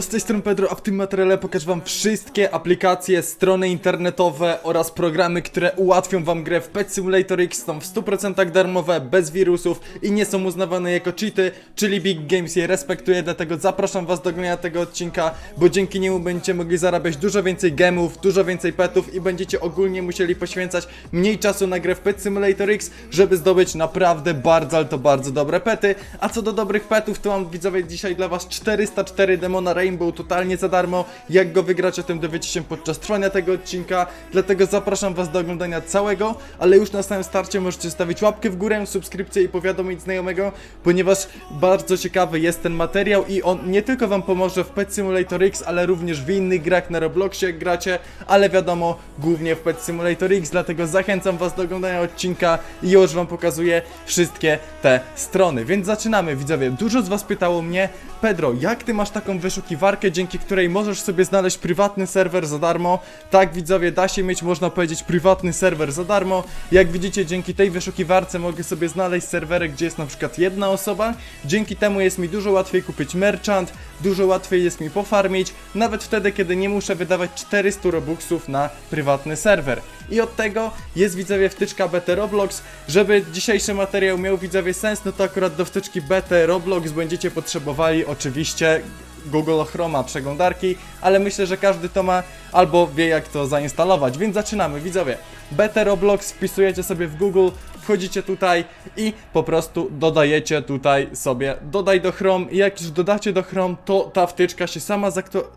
Z tej strony Pedro, a w tym materiale pokażę wam wszystkie aplikacje, strony internetowe oraz programy, które ułatwią wam grę w Pet Simulator X. Są w 100% darmowe, bez wirusów i nie są uznawane jako cheaty, czyli Big Games je respektuje, dlatego zapraszam was do oglądania tego odcinka, bo dzięki niemu będziecie mogli zarabiać dużo więcej gemów, dużo więcej petów i będziecie ogólnie musieli poświęcać mniej czasu na grę w Pet Simulator X, żeby zdobyć naprawdę bardzo, ale to bardzo dobre pety. A co do dobrych petów, to mam widzowie dzisiaj dla was 404 demona Rainbow totalnie za darmo. Jak go wygrać, o tym dowiecie się podczas trwania tego odcinka, dlatego zapraszam was do oglądania całego, ale już na samym starcie możecie stawić łapkę w górę, subskrypcję i powiadomić znajomego, ponieważ bardzo ciekawy jest ten materiał i on nie tylko wam pomoże w Pet Simulator X, ale również w innych grach na Robloxie jak gracie, ale wiadomo, głównie w Pet Simulator X, dlatego zachęcam was do oglądania odcinka i już wam pokazuję wszystkie te strony. Więc zaczynamy, widzowie. Dużo z was pytało mnie, Pedro, jak ty masz taką wyszukiwarkę, dzięki której możesz sobie znaleźć prywatny serwer za darmo? Tak, widzowie, da się mieć, można powiedzieć, prywatny serwer za darmo. Jak widzicie, dzięki tej wyszukiwarce mogę sobie znaleźć serwery, gdzie jest na przykład jedna osoba. Dzięki temu jest mi dużo łatwiej kupić merchant, dużo łatwiej jest mi pofarmić, nawet wtedy, kiedy nie muszę wydawać 400 robuxów na prywatny serwer. I od tego jest widzowie wtyczka BT Roblox. Żeby dzisiejszy materiał miał widzowie sens, no to akurat do wtyczki BT Roblox będziecie potrzebowali oczywiście Google Chroma przeglądarki, ale myślę, że każdy to ma albo wie jak to zainstalować, więc zaczynamy widzowie. BT Roblox wpisujecie sobie w Google, wchodzicie tutaj i po prostu dodajecie tutaj sobie dodaj do Chrome. I jak już dodacie do Chrome, to ta wtyczka się sama,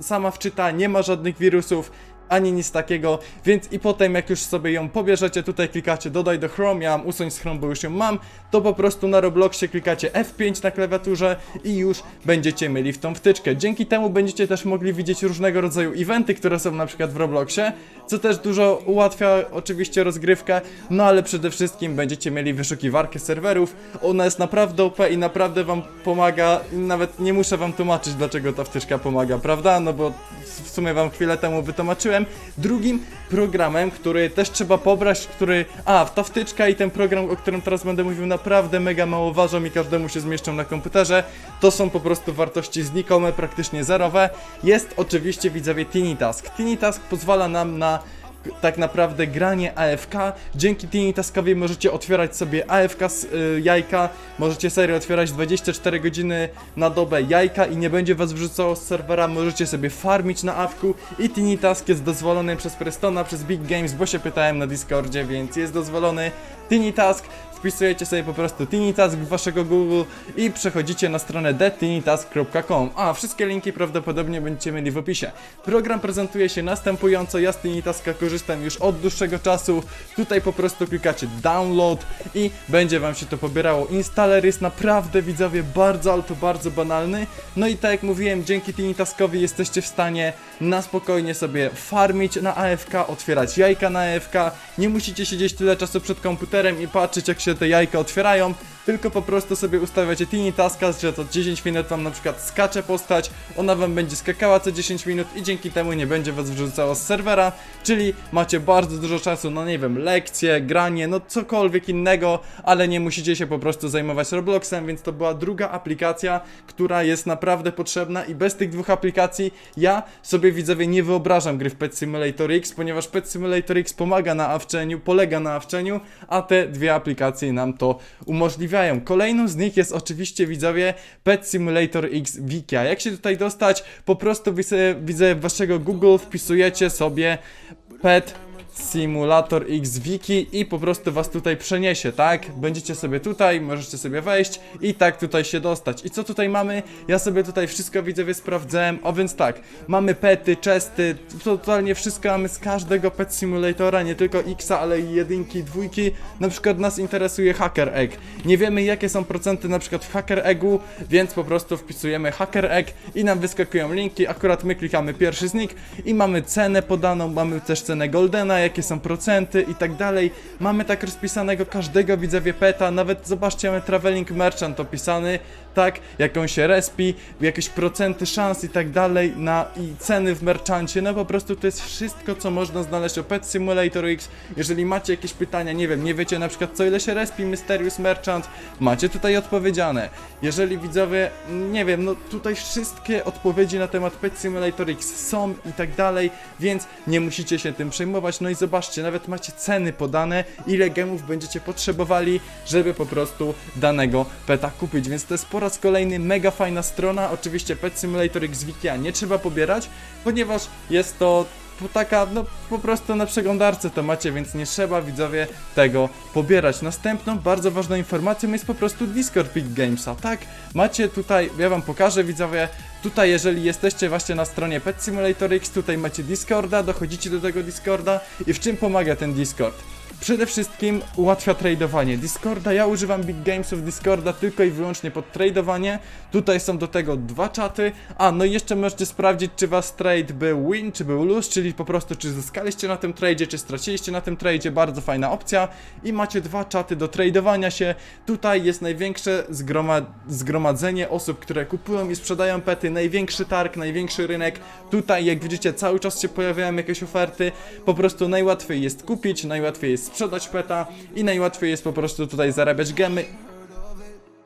sama wczyta, nie ma żadnych wirusów, ani nic takiego, więc i potem jak już sobie ją pobierzecie, tutaj klikacie dodaj do Chrome, ja mam usunąć z Chrome, bo już ją mam, to po prostu na Robloxie klikacie F5 na klawiaturze i już będziecie mieli w tą wtyczkę. Dzięki temu będziecie też mogli widzieć różnego rodzaju eventy, które są na przykład w Robloxie, co też dużo ułatwia oczywiście rozgrywkę, no ale przede wszystkim będziecie mieli wyszukiwarkę serwerów, ona jest naprawdę OP i naprawdę wam pomaga, nawet nie muszę wam tłumaczyć dlaczego ta wtyczka pomaga, prawda? No bo w sumie wam chwilę temu wytłumaczyłem. Drugim programem, który też trzeba pobrać, który... A, ta wtyczka i ten program, o którym teraz będę mówił, naprawdę mega mało ważą i każdemu się zmieszczą na komputerze. To są po prostu wartości znikome, praktycznie zerowe. Jest oczywiście, widzowie, TiniTask. TiniTask pozwala nam na tak naprawdę granie AFK. Dzięki Tiny Taskowi możecie otwierać sobie AFK z y, jajka, możecie serio otwierać 24 godziny na dobę jajka i nie będzie was wrzucało z serwera, możecie sobie farmić na AFK i Tiny Task jest dozwolony przez Prestona, przez Big Games, bo się pytałem na Discordzie, więc jest dozwolony. Tiny Task wpisujecie sobie po prostu TiniTask w waszego Google i przechodzicie na stronę thetinitask.com. A, wszystkie linki prawdopodobnie będziecie mieli w opisie. Program prezentuje się następująco, ja z TiniTaska korzystam już od dłuższego czasu. Tutaj po prostu klikacie download i będzie wam się to pobierało. Installer jest naprawdę, widzowie, bardzo, ale to bardzo banalny. No i tak jak mówiłem, dzięki TiniTaskowi jesteście w stanie na spokojnie sobie farmić na AFK, otwierać jajka na AFK. Nie musicie siedzieć tyle czasu przed komputerem i patrzeć jak się te jajka otwierają, tylko po prostu sobie ustawiacie Tiny Taska, że to 10 minut wam na przykład skacze postać, ona wam będzie skakała co 10 minut i dzięki temu nie będzie was wyrzucało z serwera, czyli macie bardzo dużo czasu, no nie wiem, lekcje, granie, no cokolwiek innego, ale nie musicie się po prostu zajmować Robloxem, więc to była druga aplikacja, która jest naprawdę potrzebna i bez tych dwóch aplikacji ja sobie widzowie nie wyobrażam gry w Pet Simulator X, ponieważ Pet Simulator X pomaga na awczeniu, polega na awczeniu, a te dwie aplikacje nam to umożliwiają. Kolejną z nich jest oczywiście widzowie Pet Simulator X Wikia. Jak się tutaj dostać? Po prostu sobie, widzę waszego Google wpisujecie sobie Pet Simulator X Wiki i po prostu was tutaj przeniesie, tak? Będziecie sobie tutaj, możecie sobie wejść i tak tutaj się dostać. I co tutaj mamy? Ja sobie tutaj wszystko widzowie sprawdzałem, o więc tak, mamy pety, chesty, totalnie wszystko mamy z każdego pet simulatora, nie tylko Xa, ale i jedynki, dwójki. Na przykład nas interesuje Hacker Egg. Nie wiemy jakie są procenty na przykład w Hacker Eggu, więc po prostu wpisujemy Hacker Egg i nam wyskakują linki, akurat my klikamy pierwszy z nich i mamy cenę podaną, mamy też cenę Goldena, jakie są procenty i tak dalej. Mamy tak rozpisanego każdego widzowie peta, nawet zobaczcie, mamy traveling merchant opisany, tak, się respi, jakieś procenty szans i tak dalej na i ceny w merchancie, no po prostu to jest wszystko, co można znaleźć o Pet Simulator X. Jeżeli macie jakieś pytania, nie wiem, nie wiecie na przykład co ile się respi Mysterious Merchant, macie tutaj odpowiedziane. Jeżeli widzowie, nie wiem, no tutaj wszystkie odpowiedzi na temat Pet Simulator X są i tak dalej, więc nie musicie się tym przejmować. No i zobaczcie, nawet macie ceny podane, ile gemów będziecie potrzebowali, żeby po prostu danego peta kupić, więc to jest po raz kolejny mega fajna strona. Oczywiście Pet Simulator X Wikia nie trzeba pobierać, ponieważ jest to taka, no po prostu na przeglądarce to macie, więc nie trzeba widzowie tego pobierać. Następną bardzo ważną informacją jest po prostu Discord Big Gamesa, tak? Macie tutaj, ja wam pokażę widzowie, tutaj jeżeli jesteście właśnie na stronie Pet Simulator X, tutaj macie Discorda, dochodzicie do tego Discorda i w czym pomaga ten Discord? Przede wszystkim ułatwia tradowanie Discorda. Ja używam Big Gamesów Discorda tylko i wyłącznie pod tradowanie. Tutaj są do tego dwa czaty. A, no i jeszcze możecie sprawdzić, czy was trade był win, czy był lose, czyli po prostu czy zyskaliście na tym tradzie, czy straciliście na tym tradzie. Bardzo fajna opcja. I macie dwa czaty do tradowania się. Tutaj jest największe zgroma zgromadzenie osób, które kupują i sprzedają pety. Największy targ, największy rynek. Tutaj, jak widzicie, cały czas się pojawiają jakieś oferty. Po prostu najłatwiej jest kupić, najłatwiej jest sprzedać peta i najłatwiej jest po prostu tutaj zarabiać gemy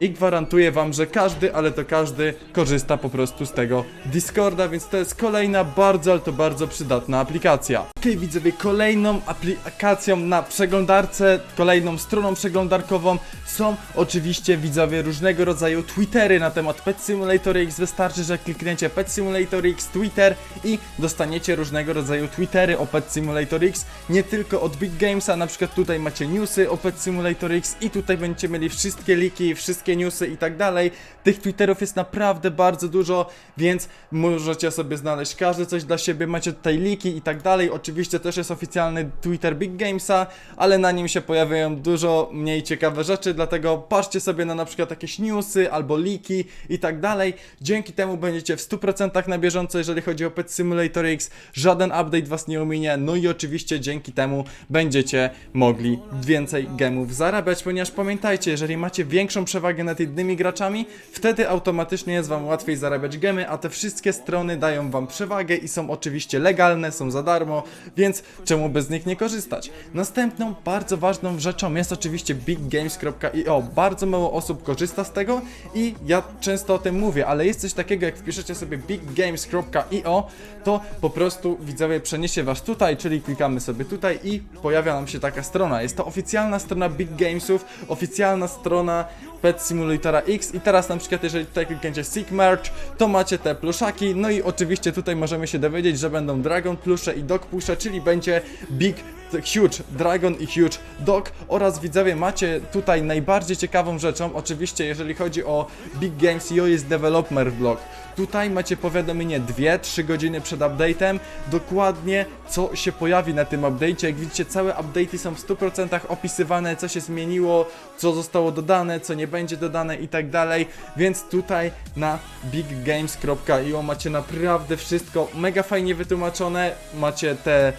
i gwarantuję wam, że każdy, ale to każdy korzysta po prostu z tego Discorda, więc to jest kolejna bardzo, ale to bardzo przydatna aplikacja. Okej widzowie, kolejną aplikacją na przeglądarce, kolejną stroną przeglądarkową są oczywiście widzowie różnego rodzaju Twittery na temat Pet Simulator X. Wystarczy, że klikniecie Pet Simulator X Twitter i dostaniecie różnego rodzaju Twittery o Pet Simulator X, nie tylko od Big Gamesa, na przykład tutaj macie newsy o Pet Simulator X i tutaj będziecie mieli wszystkie liki, wszystkie newsy i tak dalej. Tych Twitterów jest naprawdę bardzo dużo, więc możecie sobie znaleźć każdy coś dla siebie, macie tutaj liki i tak dalej. Oczywiście też jest oficjalny Twitter Big Gamesa, ale na nim się pojawiają dużo mniej ciekawe rzeczy, dlatego patrzcie sobie na na przykład jakieś newsy albo liki i tak dalej. Dzięki temu będziecie w 100% na bieżąco, jeżeli chodzi o Pet Simulator X. Żaden update was nie ominie, no i oczywiście dzięki temu będziecie mogli więcej gemów zarabiać, ponieważ pamiętajcie, jeżeli macie większą przewagę nad innymi graczami, wtedy automatycznie jest wam łatwiej zarabiać gemy, a te wszystkie strony dają wam przewagę i są oczywiście legalne, są za darmo, więc czemu by z nich nie korzystać? Następną bardzo ważną rzeczą jest oczywiście biggames.io. Bardzo mało osób korzysta z tego i ja często o tym mówię, ale jest coś takiego, jak wpiszecie sobie biggames.io, to po prostu widzowie przeniesie was tutaj, czyli klikamy sobie tutaj i pojawia nam się taka strona. Jest to oficjalna strona Big Gamesów, oficjalna strona Pet Simulatora X i teraz na przykład jeżeli tutaj klikniecie Seek Merch, to macie te pluszaki, no i oczywiście tutaj możemy się dowiedzieć, że będą Dragon plusze i Dog plusze, czyli będzie Big Huge Dragon i Huge Dog oraz widzowie macie tutaj najbardziej ciekawą rzeczą, oczywiście jeżeli chodzi o Big Games IO jest Developer Blog. Tutaj macie powiadomienie 2-3 godziny przed update'em, dokładnie co się pojawi na tym update'cie. Jak widzicie, całe update'y są w 100% opisywane, co się zmieniło, co zostało dodane, co nie będzie dodane i tak dalej. Więc tutaj na biggames.io macie naprawdę wszystko mega fajnie wytłumaczone. Macie te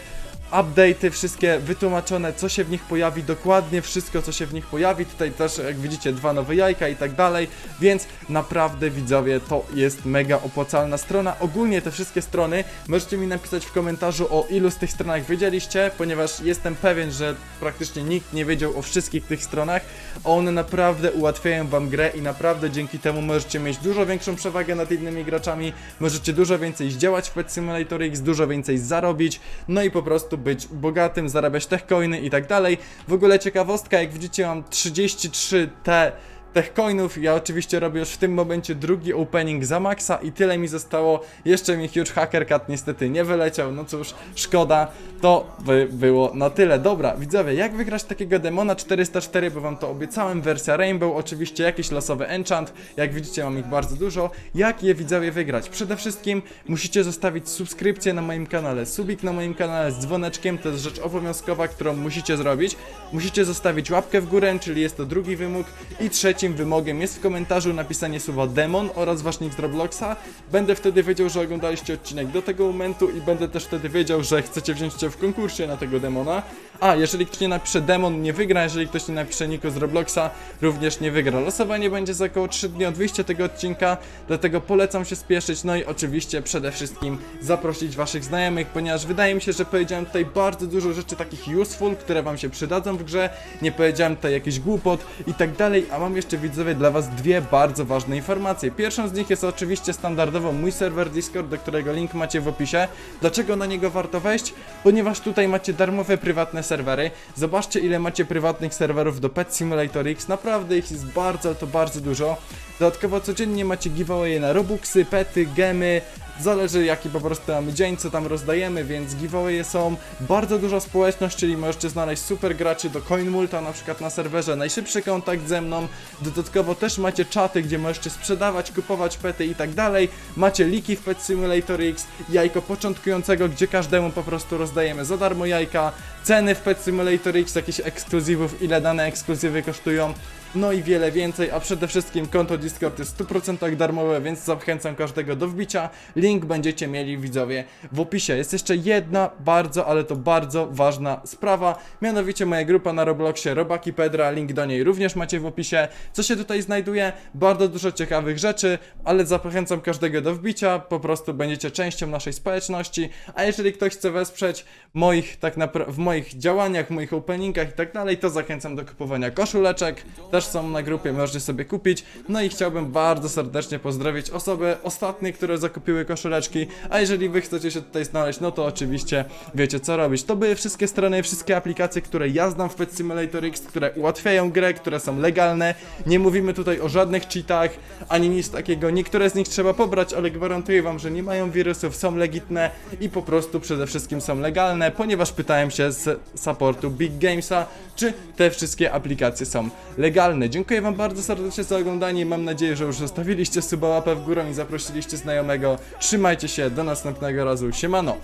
update'y wszystkie wytłumaczone, co się w nich pojawi, dokładnie wszystko, co się w nich pojawi. Tutaj też, jak widzicie, dwa nowe jajka i tak dalej, więc naprawdę widzowie, to jest mega opłacalna strona. Ogólnie te wszystkie strony możecie mi napisać w komentarzu, o ilu z tych stronach wiedzieliście, ponieważ jestem pewien, że praktycznie nikt nie wiedział o wszystkich tych stronach, one naprawdę ułatwiają wam grę i naprawdę dzięki temu możecie mieć dużo większą przewagę nad innymi graczami, możecie dużo więcej zdziałać w Pet Simulator X, dużo więcej zarobić, no i po prostu być bogatym, zarabiać tech i tak dalej. W ogóle ciekawostka, jak widzicie mam 33 te tech coinów, ja oczywiście robię już w tym momencie drugi opening za maxa i tyle mi zostało, jeszcze mi Huge Hacker Cat niestety nie wyleciał, no cóż, szkoda, to by było na tyle. Dobra, widzowie, jak wygrać takiego demona 404, bo wam to obiecałem, wersja Rainbow, oczywiście jakiś losowy enchant, jak widzicie mam ich bardzo dużo, jak je widzowie wygrać? Przede wszystkim musicie zostawić subskrypcję na moim kanale, subik na moim kanale z dzwoneczkiem, to jest rzecz obowiązkowa, którą musicie zrobić, musicie zostawić łapkę w górę, czyli jest to drugi wymóg. I trzeci trzecim wymogiem jest w komentarzu napisanie słowa demon oraz wasznik z Robloxa. Będę wtedy wiedział, że oglądaliście odcinek do tego momentu i będę też wtedy wiedział, że chcecie wziąć udział w konkursie na tego demona. A, jeżeli ktoś nie napisze demon, nie wygra, jeżeli ktoś nie napisze Niko z Robloxa, również nie wygra. Losowanie będzie za około 3 dni od wyjścia tego odcinka, dlatego polecam się spieszyć, no i oczywiście przede wszystkim zaprosić waszych znajomych, ponieważ wydaje mi się, że powiedziałem tutaj bardzo dużo rzeczy takich useful, które wam się przydadzą w grze, nie powiedziałem tutaj jakiś głupot i tak dalej, a mam jeszcze widzowie dla was dwie bardzo ważne informacje. Pierwszą z nich jest oczywiście standardowo mój serwer Discord, do którego link macie w opisie. Dlaczego na niego warto wejść? Ponieważ tutaj macie darmowe prywatne serwery. Zobaczcie ile macie prywatnych serwerów do Pet Simulator X, naprawdę ich jest bardzo, to bardzo dużo. Dodatkowo codziennie macie giveawaye na Robuxy, pety, gemy, Zależy jaki po prostu mamy dzień, co tam rozdajemy, więc giveawaye są. Bardzo duża społeczność, czyli możecie znaleźć super graczy do CoinMulta na przykład na serwerze, najszybszy kontakt ze mną. Dodatkowo też macie czaty, gdzie możecie sprzedawać, kupować pety i tak dalej. Macie liki w Pet Simulator X, jajko początkującego, gdzie każdemu po prostu rozdajemy za darmo jajka. Ceny w Pet Simulator X, jakichś ekskluzywów, ile dane ekskluzywy kosztują no i wiele więcej, a przede wszystkim konto Discord jest w 100% darmowe, więc zachęcam każdego do wbicia. Link będziecie mieli widzowie w opisie. Jest jeszcze jedna bardzo, ale to bardzo ważna sprawa, mianowicie moja grupa na Robloxie Robaki Pedra, link do niej również macie w opisie. Co się tutaj znajduje? Bardzo dużo ciekawych rzeczy, ale zachęcam każdego do wbicia, po prostu będziecie częścią naszej społeczności, a jeżeli ktoś chce wesprzeć moich, tak w moich działaniach, moich openingach i tak dalej, to zachęcam do kupowania koszuleczek, też są na grupie, możecie sobie kupić. No i chciałbym bardzo serdecznie pozdrowić osoby ostatnie, które zakupiły koszuleczki, a jeżeli wy chcecie się tutaj znaleźć, no to oczywiście wiecie co robić. To były wszystkie strony, wszystkie aplikacje, które ja znam w Pet Simulator X, które ułatwiają grę, które są legalne. Nie mówimy tutaj o żadnych cheatach, ani nic takiego. Niektóre z nich trzeba pobrać, ale gwarantuję wam, że nie mają wirusów, są legitne i po prostu przede wszystkim są legalne, ponieważ pytałem się z supportu Big Gamesa, czy te wszystkie aplikacje są legalne. Dziękuję wam bardzo serdecznie za oglądanie. Mam nadzieję, że już zostawiliście suba łapę w górę i zaprosiliście znajomego. Trzymajcie się, do następnego razu. Siemano!